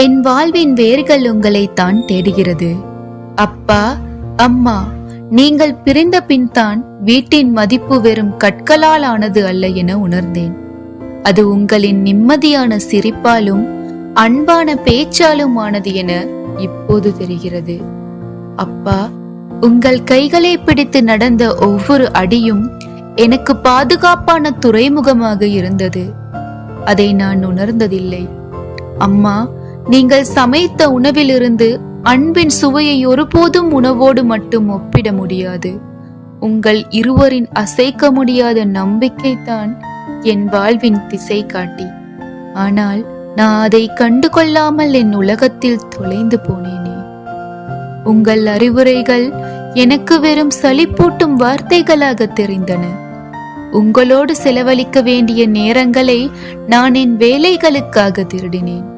என் வாழ்வின் வேர்கள் உங்களைத்தான் தேடுகிறது. அப்பா அம்மா நீங்கள் பிரிந்த பின்தான் வீட்டின் மதிப்பு வெறும் கற்களால் ஆனது அல்ல என உணர்ந்தேன். அது உங்களின் நிம்மதியான சிரிப்பாலும் அன்பான பேச்சாலும் ஆனது என இப்போது தெரிகிறது. அப்பா உங்கள் கைகளை பிடித்து நடந்த ஒவ்வொரு அடியும் எனக்கு பாதுகாப்பான துறைமுகமாக இருந்தது. அதை நான் உணர்ந்ததில்லை. அம்மா நீங்கள் சமைத்த உணவிலிருந்து அன்பின் சுவையை ஒருபோதும் உணவோடு மட்டும் ஒப்பிட முடியாது. உங்கள் இருவரின் அசைக்க முடியாத நம்பிக்கைதான் என் வாழ்வின் திசை காட்டி ஆனால் நான் அதை கண்டு கொள்ளாமல் என் உலகத்தில் தொலைந்து போனேனே. உங்கள் அறிவுரைகள் எனக்கு வெறும் சலிப்பூட்டும் வார்த்தைகளாக தெரிந்தன. உங்களோடு செலவழிக்க வேண்டிய நேரங்களை நான் என் வேலைகளுக்காக திருடினேன்.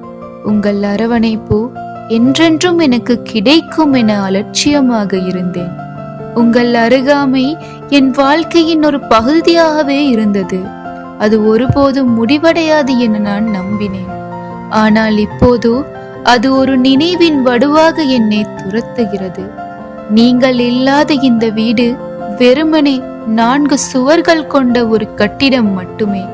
உங்கள் அரவணைப்பு என்றென்றும் எனக்கு கிடைக்கும் என அலட்சியமாக இருந்தேன். உங்கள் அருகாமை என் வாழ்க்கையின் ஒரு பகுதியாகவே இருந்தது. அது ஒருபோதும் முடிவடையாது என நான் நம்பினேன். ஆனால் இப்போது அது ஒரு நினைவின் வடுவாக என்னை துரத்துகிறது. நீங்கள் இல்லாத இந்த வீடு வெறுமனே நான்கு சுவர்கள் கொண்ட ஒரு கட்டிடம் மட்டுமே.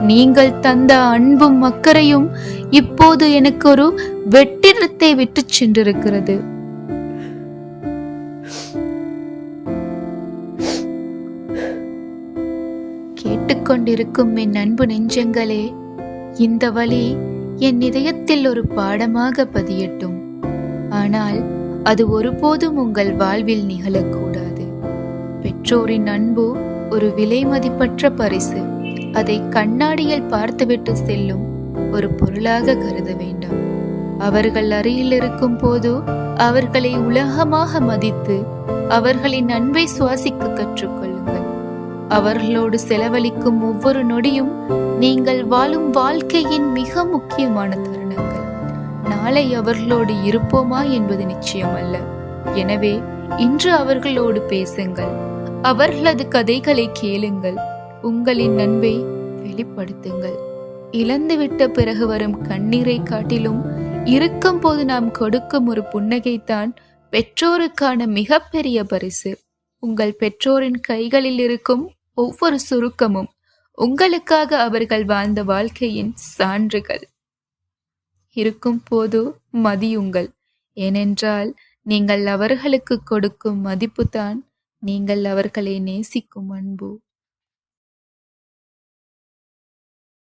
நீங்கள் தந்த அன்பும் அக்கறையும் இப்போது எனக்கு ஒரு வெற்றிடத்தை விட்டு சென்றிருக்கிறது. கேட்டுக்கொண்டிருக்கும் என் அன்பு நெஞ்சங்களே இந்த வழி என் இதயத்தில் ஒரு பாடமாக பதியட்டும். ஆனால் அது ஒருபோதும் உங்கள் வாழ்வில் நிகழக்கூடாது. பெற்றோரின் அன்பு ஒரு விலை மதிப்பற்ற பரிசு. அதை கண்ணாடியில் பார்த்துவிட்டு செல்லும் ஒரு பொருளாக கருத வேண்டாம். அவர்கள் அருகில் இருக்கும் போது அவர்களை உலகமாக மதித்து அவர்களின் அன்பை சுவாசிக்க கற்றுக்கொள்ளுங்கள். அவர்களோடு செலவழிக்கும் ஒவ்வொரு நொடியும் நீங்கள் வாழும் வாழ்க்கையின் மிக முக்கியமான தருணங்கள். நாளை அவர்களோடு இருப்போமா என்பது நிச்சயமல்ல எனவே இன்று அவர்களோடு பேசுங்கள். அவர்களது கதைகளை கேளுங்கள். உங்களின் நண்பை வெளிப்படுத்துங்கள். இழந்துவிட்ட பிறகு வரும் கண்ணீரை காட்டிலும் இருக்கும் போது நாம் கொடுக்கும் ஒரு புன்னகைத்தான் பெற்றோருக்கான மிகப்பெரிய பரிசு. உங்கள் பெற்றோரின் கைகளில் இருக்கும் ஒவ்வொரு சுருக்கமும் உங்களுக்காக அவர்கள் வாழ்ந்த வாழ்க்கையின் சான்றுகள். இருக்கும் போது மதியுங்கள். ஏனென்றால் நீங்கள் அவர்களுக்கு கொடுக்கும் மதிப்புதான் நீங்கள் அவர்களை நேசிக்கும் அன்பு.